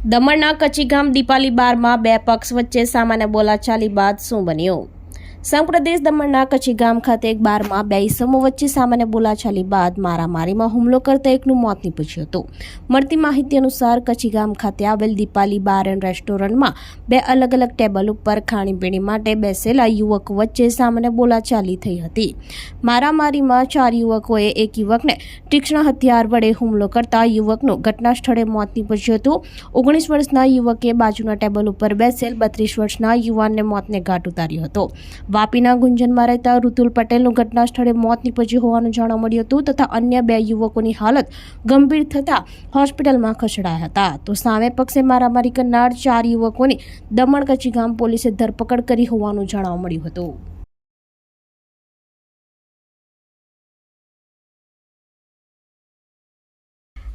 દમણના કચીગામ દીપાલી બારમાં બે પક્ષ વચ્ચે સામાન્ય બોલાચાલી બાદ શું બન્યું. સંપ્રદેશ દમણના કચીગામ ખાતે એક બારમાં બે ઇસમો વચ્ચે સામાન્ય બોલાચાલી બાદ મારામારીમાં હુમલો કરતા એકનું મોત નીપજ્યું હતું. મળતી માહિતી અનુસાર કચીગામ ખાતે આવેલ દીપાલી બાર એન્ડ રેસ્ટોરન્ટમાં બે અલગ અલગ ટેબલ ઉપર ખાણીપીણી માટે બેસેલા યુવક વચ્ચે સામાન્ય બોલાચાલી થઈ હતી. મારામારીમાં ચાર યુવકોએ એક યુવકને તીક્ષ્ણ હથિયાર વડે હુમલો કરતા યુવકનું ઘટના સ્થળે મોત નીપજ્યું હતું. ઓગણીસ વર્ષના યુવકે બાજુના ટેબલ ઉપર બેસેલ બત્રીસ વર્ષના યુવાનને મોતને ઘાટ ઉતાર્યો હતો. વાપીના ગુંજનમાં રહેતા ઋતુલ પટેલનું ઘટના સ્થળે મોત નીપજ્યું હોવાનું જાણવા મળ્યું હતું તથા અન્ય બે યુવકોની હાલત ગંભીર થતાં હોસ્પિટલમાં ખસેડાયા હતા. તો સામે પક્ષે મારામારી કરનાર ચાર યુવકોની દમણ ગામ પોલીસે ધરપકડ કરી હોવાનું જાણવા મળ્યું હતું.